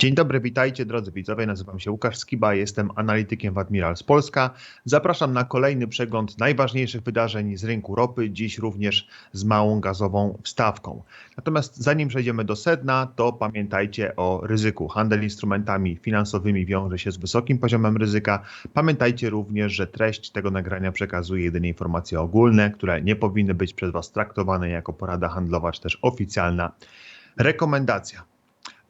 Dzień dobry, witajcie drodzy widzowie. Nazywam się Łukasz Skiba, jestem analitykiem w Admirals Polska. Zapraszam na kolejny przegląd najważniejszych wydarzeń z rynku ropy, dziś również z małą gazową wstawką. Natomiast zanim przejdziemy do sedna, to pamiętajcie o ryzyku. Handel instrumentami finansowymi wiąże się z wysokim poziomem ryzyka. Pamiętajcie również, że treść tego nagrania przekazuje jedynie informacje ogólne, które nie powinny być przez Was traktowane jako porada handlowa czy też oficjalna rekomendacja.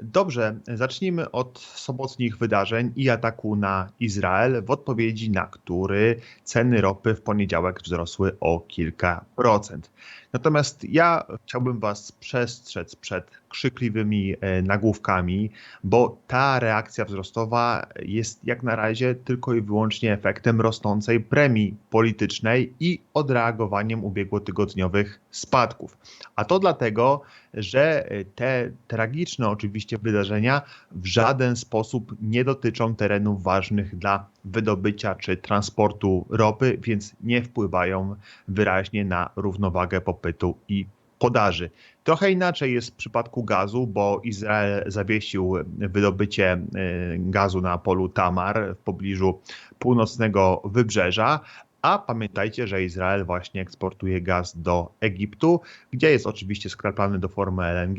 Dobrze, zacznijmy od sobotnich wydarzeń i ataku na Izrael, w odpowiedzi na który ceny ropy w poniedziałek wzrosły o kilka procent. Natomiast ja chciałbym Was przestrzec przed krzykliwymi e, nagłówkami, bo ta reakcja wzrostowa jest jak na razie tylko i wyłącznie efektem rosnącej premii politycznej i odreagowaniem ubiegłotygodniowych spadków. A to dlatego, że te tragiczne oczywiście wydarzenia w żaden sposób nie dotyczą terenów ważnych dla wydobycia czy transportu ropy, więc nie wpływają wyraźnie na równowagę popytu i podaży. Trochę inaczej jest w przypadku gazu, bo Izrael zawiesił wydobycie y, gazu na polu Tamar w pobliżu północnego wybrzeża, a pamiętajcie, że Izrael właśnie eksportuje gaz do Egiptu, gdzie jest oczywiście skraplany do formy LNG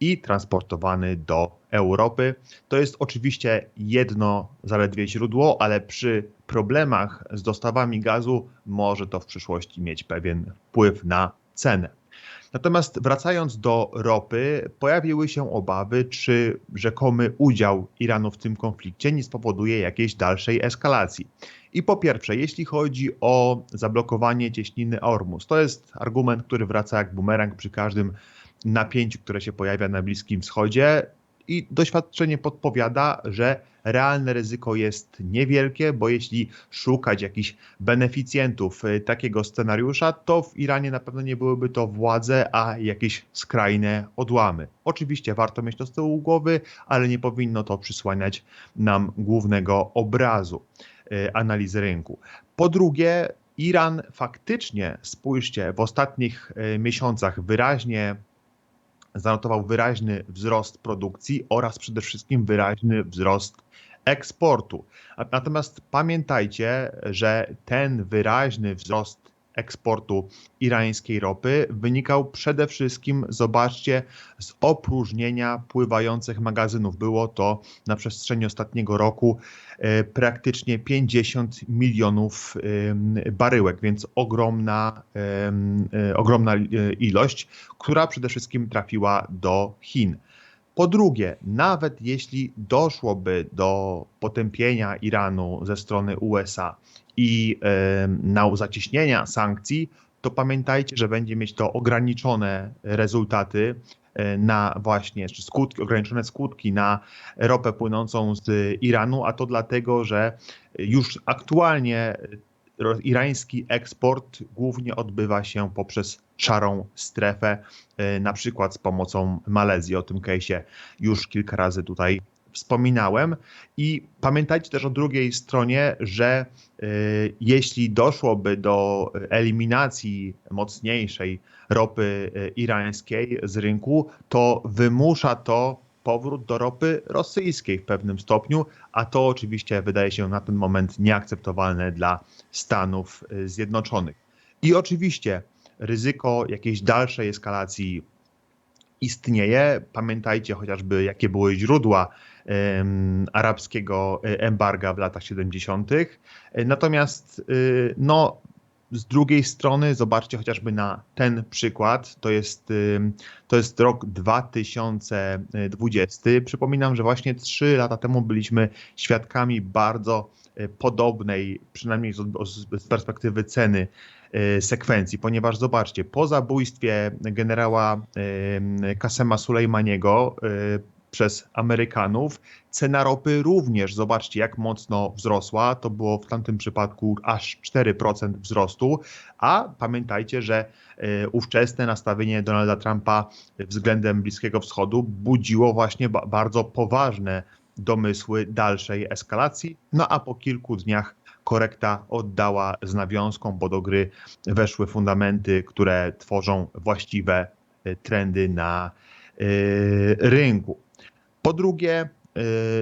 i transportowany do Europy. To jest oczywiście jedno zaledwie źródło, ale przy problemach z dostawami gazu może to w przyszłości mieć pewien wpływ na cenę. Natomiast wracając do ropy, pojawiły się obawy, czy rzekomy udział Iranu w tym konflikcie nie spowoduje jakiejś dalszej eskalacji. I po pierwsze, jeśli chodzi o zablokowanie cieśniny Ormus, to jest argument, który wraca jak bumerang przy każdym napięciu, które się pojawia na Bliskim Wschodzie. I doświadczenie podpowiada, że realne ryzyko jest niewielkie, bo jeśli szukać jakichś beneficjentów y, takiego scenariusza, to w Iranie na pewno nie byłyby to władze, a jakieś skrajne odłamy. Oczywiście warto mieć to z tyłu głowy, ale nie powinno to przysłaniać nam głównego obrazu y, analizy rynku. Po drugie, Iran faktycznie, spójrzcie, w ostatnich y, miesiącach wyraźnie zanotował wyraźny wzrost produkcji oraz przede wszystkim wyraźny wzrost eksportu. Natomiast pamiętajcie, że ten wyraźny wzrost eksportu irańskiej ropy wynikał przede wszystkim, zobaczcie, z opróżnienia pływających magazynów. Było to na przestrzeni ostatniego roku e, praktycznie 50 milionów baryłek, więc ogromna, e, ogromna e, ilość, która przede wszystkim trafiła do Chin. Po drugie, nawet jeśli doszłoby do potępienia Iranu ze strony USA i na sankcji, to pamiętajcie, że będzie mieć to ograniczone rezultaty e, na właśnie, skutki, ograniczone skutki na ropę płynącą z Iranu, a to dlatego, że już aktualnie irański eksport głównie odbywa się poprzez szarą strefę, e, na przykład z pomocą Malezji. O tym case'ie już kilka razy tutaj wspominałem. I pamiętajcie też o drugiej stronie, że y, jeśli doszłoby do eliminacji mocniejszej ropy y, irańskiej z rynku, to wymusza to powrót do ropy rosyjskiej w pewnym stopniu, a to oczywiście wydaje się na ten moment nieakceptowalne dla Stanów y, Zjednoczonych. I oczywiście ryzyko jakiejś dalszej eskalacji istnieje. Pamiętajcie chociażby, jakie były źródła arabskiego e, embarga w latach 70. Natomiast y, no, z drugiej strony, zobaczcie chociażby na ten przykład, to jest, to jest rok 2020. Przypominam, że właśnie trzy lata temu byliśmy świadkami bardzo e, podobnej, przynajmniej z, perspektywy ceny, e, sekwencji, ponieważ zobaczcie, po zabójstwie generała Kasema Sulejmaniego przez Amerykanów. Cena ropy również, zobaczcie jak mocno wzrosła, to było w tamtym przypadku aż 4% wzrostu, a pamiętajcie, że e, ówczesne nastawienie Donalda Trumpa względem Bliskiego Wschodu budziło właśnie bardzo poważne domysły dalszej eskalacji, no a po kilku dniach korekta oddała z nawiązką, bo do gry weszły fundamenty, które tworzą właściwe e, trendy na e, rynku. Po drugie,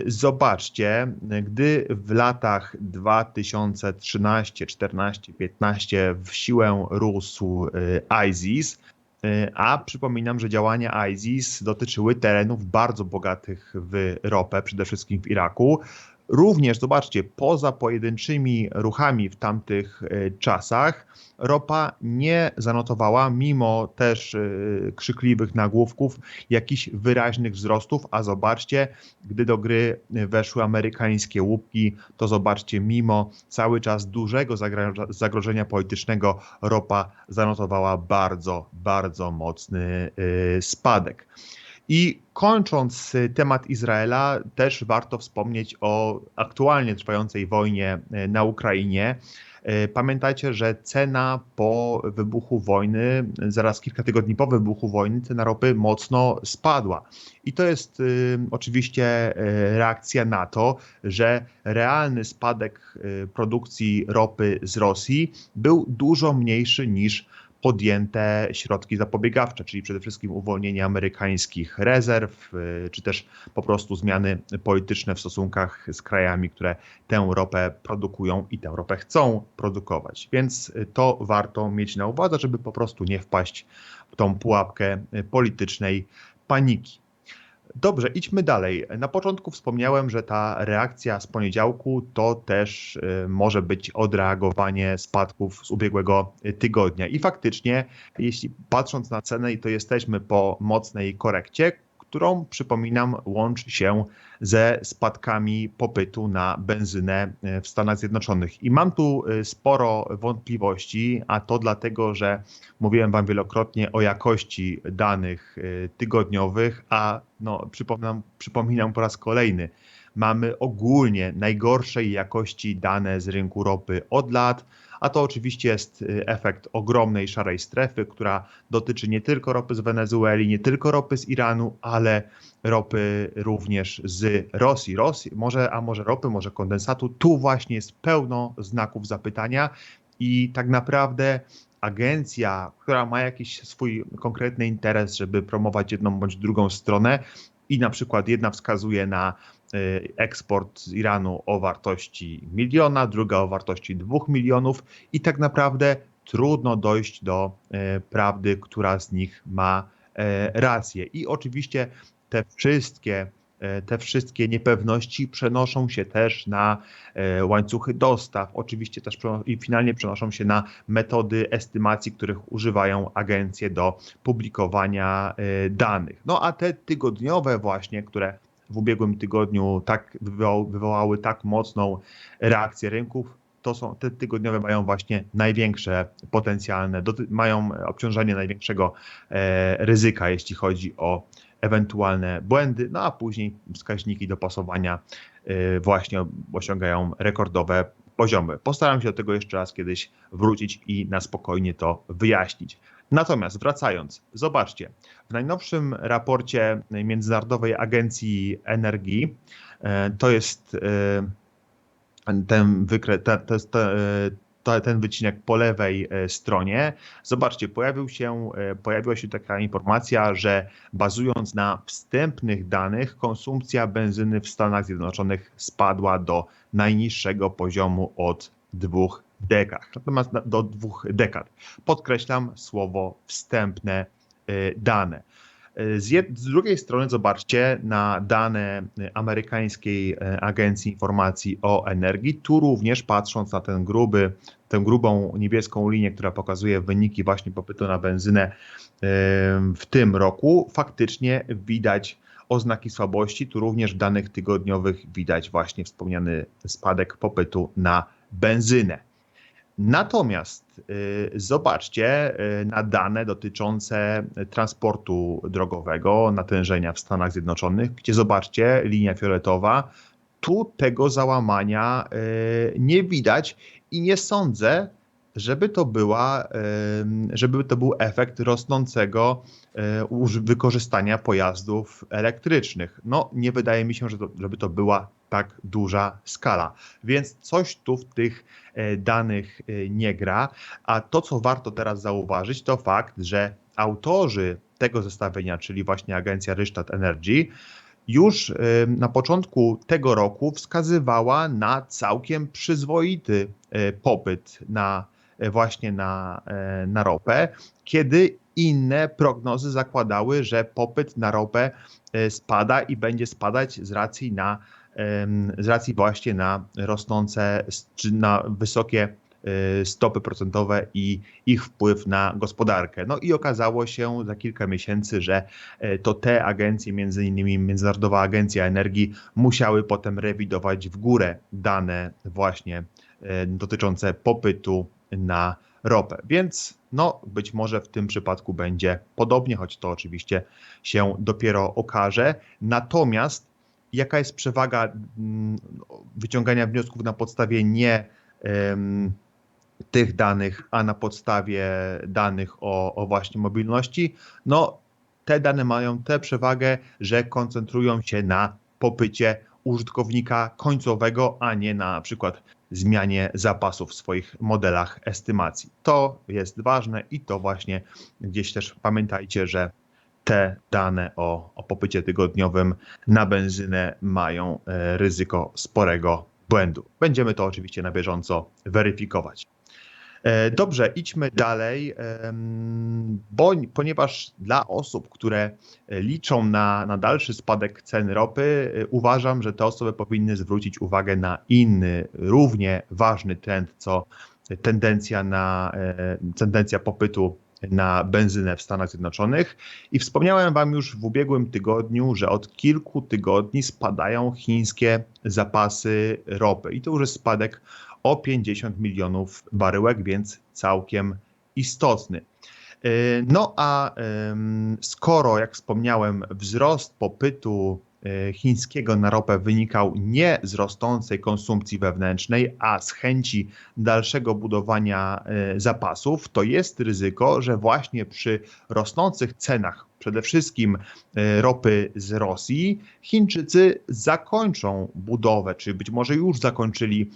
zobaczcie, gdy w latach 2013, 14, 15 w siłę rósł ISIS, a przypominam, że działania ISIS dotyczyły terenów bardzo bogatych w ropę, przede wszystkim w Iraku. Również, zobaczcie, poza pojedynczymi ruchami w tamtych e, czasach, ropa nie zanotowała, mimo też e, krzykliwych nagłówków, jakichś wyraźnych wzrostów. A zobaczcie, gdy do gry weszły amerykańskie łupki, to zobaczcie, mimo cały czas dużego zagrożenia politycznego, ropa zanotowała bardzo, bardzo mocny e, spadek. I kończąc y, temat Izraela, też warto wspomnieć o aktualnie trwającej wojnie y, na Ukrainie. Y, pamiętajcie, że cena po wybuchu wojny, zaraz kilka tygodni po wybuchu wojny, cena ropy mocno spadła. I to jest y, oczywiście reakcja na to, że realny spadek produkcji ropy z Rosji był dużo mniejszy niż podjęte środki zapobiegawcze, czyli przede wszystkim uwolnienie amerykańskich rezerw, y, czy też po prostu zmiany polityczne w stosunkach z krajami, które tę ropę produkują i tę ropę chcą produkować. Więc to warto mieć na uwadze, żeby po prostu nie wpaść w tą pułapkę politycznej paniki. Dobrze, idźmy dalej. Na początku wspomniałem, że ta reakcja z poniedziałku to też y, może być odreagowanie spadków z ubiegłego tygodnia. I faktycznie, jeśli patrząc na cenę, to jesteśmy po mocnej korekcie, którą, przypominam, łączy się ze spadkami popytu na benzynę e, w Stanach Zjednoczonych. I mam tu e, sporo wątpliwości, a to dlatego, że mówiłem Wam wielokrotnie o jakości danych e, tygodniowych, a no, przypominam, przypominam po raz kolejny, mamy ogólnie najgorszej jakości dane z rynku ropy od lat a to oczywiście jest y, efekt ogromnej szarej strefy, która dotyczy nie tylko ropy z Wenezueli, nie tylko ropy z Iranu, ale ropy również z Rosji. Rosji może, a może ropy, może kondensatu. Tu właśnie jest pełno znaków zapytania i tak naprawdę agencja, która ma jakiś swój konkretny interes, żeby promować jedną bądź drugą stronę, i na przykład jedna wskazuje na y, eksport z Iranu o wartości miliona, druga o wartości dwóch milionów i tak naprawdę trudno dojść do y, prawdy, która z nich ma y, rację. I oczywiście te wszystkie te wszystkie niepewności przenoszą się też na łańcuchy dostaw, oczywiście też i finalnie przenoszą się na metody estymacji, których używają agencje do publikowania danych. No a te tygodniowe właśnie, które w ubiegłym tygodniu tak wywołały, tak mocną reakcję rynków, to są te tygodniowe mają właśnie największe potencjalne, mają obciążenie największego e, ryzyka, jeśli chodzi o ewentualne błędy, no a później wskaźniki dopasowania e, właśnie osiągają rekordowe poziomy. Postaram się do tego jeszcze raz kiedyś wrócić i na spokojnie to wyjaśnić. Natomiast wracając, zobaczcie, w najnowszym raporcie Międzynarodowej Agencji Energii, e, to jest e, ten, wykre, ten wycinek po lewej e, stronie. Zobaczcie, pojawił się, pojawiła się taka informacja, że bazując na wstępnych danych, konsumpcja benzyny w Stanach Zjednoczonych spadła do najniższego poziomu od dwóch dekad, natomiast do dwóch dekad. Podkreślam słowo wstępne y, dane. Z, jed, z, drugiej strony zobaczcie na dane amerykańskiej y, Agencji Informacji o Energii. Tu również patrząc na ten gruby, tę grubą niebieską linię, która pokazuje wyniki właśnie popytu na benzynę w tym roku, faktycznie widać oznaki słabości. Tu również w danych tygodniowych widać właśnie wspomniany spadek popytu na benzynę. Natomiast y, zobaczcie y, na dane dotyczące transportu drogowego, natężenia w Stanach Zjednoczonych, gdzie zobaczcie, linia fioletowa, tu tego załamania y, nie widać i nie sądzę, żeby to była, żeby to był efekt rosnącego wykorzystania pojazdów elektrycznych. No, nie wydaje mi się, żeby to była tak duża skala. Więc coś tu w tych e, danych e, nie gra. A to, co warto teraz zauważyć, to fakt, że autorzy tego zestawienia, czyli właśnie agencja Rystad Energy, już na początku tego roku wskazywała na całkiem przyzwoity popyt na właśnie na, na ropę, kiedy inne prognozy zakładały, że popyt na ropę spada i będzie spadać z racji na z racji właśnie na rosnące, czy na wysokie e, stopy procentowe i ich wpływ na gospodarkę. No i okazało się za kilka miesięcy, że e, to te agencje, między innymi Międzynarodowa Agencja Energii, musiały potem rewidować w górę dane właśnie e, dotyczące popytu na ropę. Więc no, być może w tym przypadku będzie podobnie, choć to oczywiście się dopiero okaże. Natomiast jaka jest przewaga mm, wyciągania wniosków na podstawie nie tych danych, a na podstawie danych o, o właśnie mobilności, no te dane mają tę przewagę, że koncentrują się na popycie użytkownika końcowego, a nie na przykład zmianie zapasów w swoich modelach estymacji. To jest ważne i to właśnie gdzieś też pamiętajcie, że te dane o, o popycie tygodniowym na benzynę mają e, ryzyko sporego błędu. Będziemy to oczywiście na bieżąco weryfikować. E, dobrze, idźmy dalej, bo, ponieważ dla osób, które liczą na, na dalszy spadek cen ropy, e, uważam, że te osoby powinny zwrócić uwagę na inny, równie ważny trend, co tendencja na tendencja popytu na benzynę w Stanach Zjednoczonych i wspomniałem Wam już w ubiegłym tygodniu, że od kilku tygodni spadają chińskie zapasy ropy i to już jest spadek o 50 milionów baryłek, więc całkiem istotny. E, no a skoro, jak wspomniałem, wzrost popytu chińskiego na ropę wynikał nie z rosnącej konsumpcji wewnętrznej, a z chęci dalszego budowania e, zapasów, to jest ryzyko, że właśnie przy rosnących cenach, przede wszystkim e, ropy z Rosji, Chińczycy zakończą budowę, czy być może już zakończyli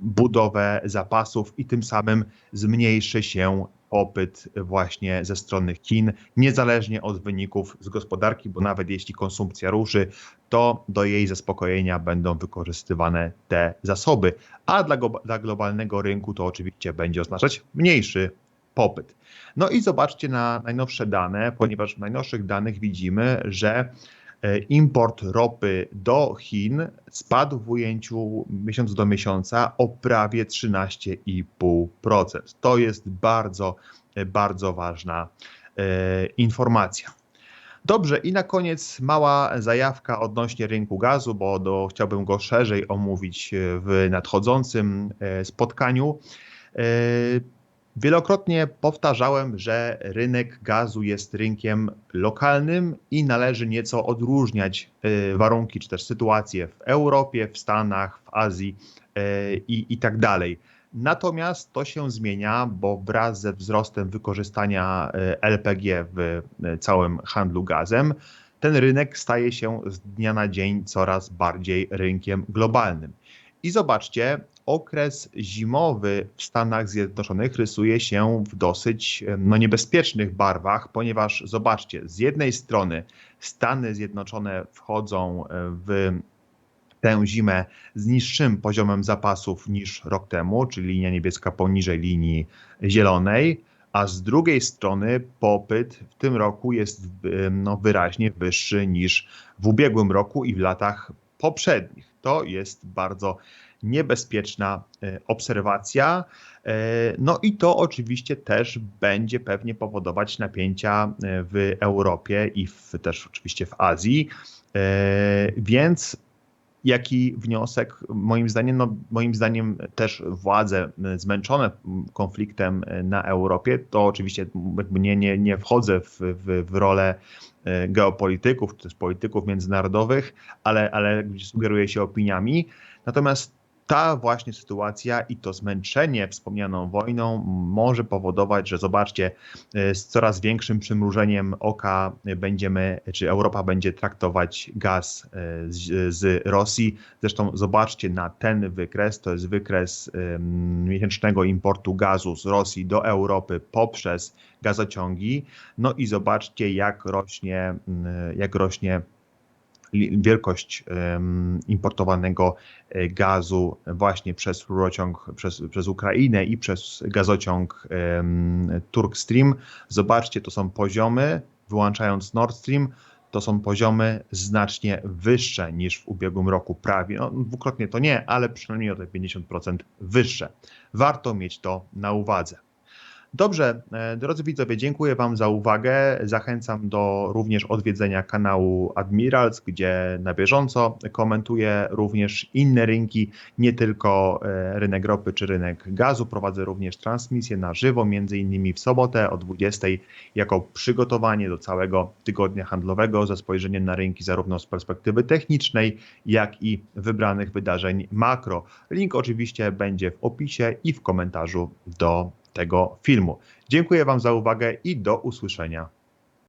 budowę zapasów i tym samym zmniejszy się popyt właśnie ze strony Chin, niezależnie od wyników z gospodarki, bo nawet jeśli konsumpcja ruszy, to do jej zaspokojenia będą wykorzystywane te zasoby, a dla, dla globalnego rynku to oczywiście będzie oznaczać mniejszy popyt. No i zobaczcie na najnowsze dane, ponieważ w najnowszych danych widzimy, że import ropy do Chin spadł w ujęciu miesiąc do miesiąca o prawie 13,5%. To jest bardzo, bardzo ważna e, informacja. Dobrze, i na koniec mała zajawka odnośnie rynku gazu, bo do, chciałbym go szerzej omówić w nadchodzącym e, spotkaniu. Wielokrotnie powtarzałem, że rynek gazu jest rynkiem lokalnym i należy nieco odróżniać e, warunki czy też sytuacje w Europie, w Stanach, w Azji e, i, i tak dalej. Natomiast to się zmienia, bo wraz ze wzrostem wykorzystania e, LPG w całym handlu gazem, ten rynek staje się z dnia na dzień coraz bardziej rynkiem globalnym. I zobaczcie, okres zimowy w Stanach Zjednoczonych rysuje się w dosyć no, niebezpiecznych barwach, ponieważ zobaczcie, z jednej strony Stany Zjednoczone wchodzą e, w tę zimę z niższym poziomem zapasów niż rok temu, czyli linia niebieska poniżej linii zielonej, a z drugiej strony popyt w tym roku jest no, wyraźnie wyższy niż w ubiegłym roku i w latach poprzednich. To jest bardzo niebezpieczna e, obserwacja. E, no i to oczywiście też będzie pewnie powodować napięcia e, w Europie i w, też oczywiście w Azji. Więc jaki wniosek? Moim zdaniem, no, moim zdaniem też władze zmęczone konfliktem na Europie, to oczywiście nie, nie, nie wchodzę w, w, w rolę geopolityków, czy też polityków międzynarodowych, ale, ale sugeruję się opiniami. Natomiast ta właśnie sytuacja i to zmęczenie wspomnianą wojną może powodować, że zobaczcie, e, z coraz większym przymrużeniem oka będziemy, czy Europa będzie traktować gaz e, z, z Rosji. Zresztą zobaczcie na ten wykres, to jest wykres miesięcznego importu gazu z Rosji do Europy poprzez gazociągi. No i zobaczcie, jak rośnie, jak rośnie wielkość importowanego e, gazu właśnie przez rurociąg, przez, przez Ukrainę i przez gazociąg Turk Stream. Zobaczcie, to są poziomy, wyłączając Nord Stream, to są poziomy znacznie wyższe niż w ubiegłym roku, prawie, no, dwukrotnie to nie, ale przynajmniej o te 50% wyższe. Warto mieć to na uwadze. Dobrze, e, drodzy widzowie, dziękuję Wam za uwagę. Zachęcam do również odwiedzenia kanału Admirals, gdzie na bieżąco komentuję również inne rynki, nie tylko e, rynek ropy czy rynek gazu. Prowadzę również transmisję na żywo, między innymi w sobotę o 20 jako przygotowanie do całego tygodnia handlowego ze spojrzeniem na rynki zarówno z perspektywy technicznej, jak i wybranych wydarzeń makro. Link oczywiście będzie w opisie i w komentarzu do tego filmu. Dziękuję Wam za uwagę i do usłyszenia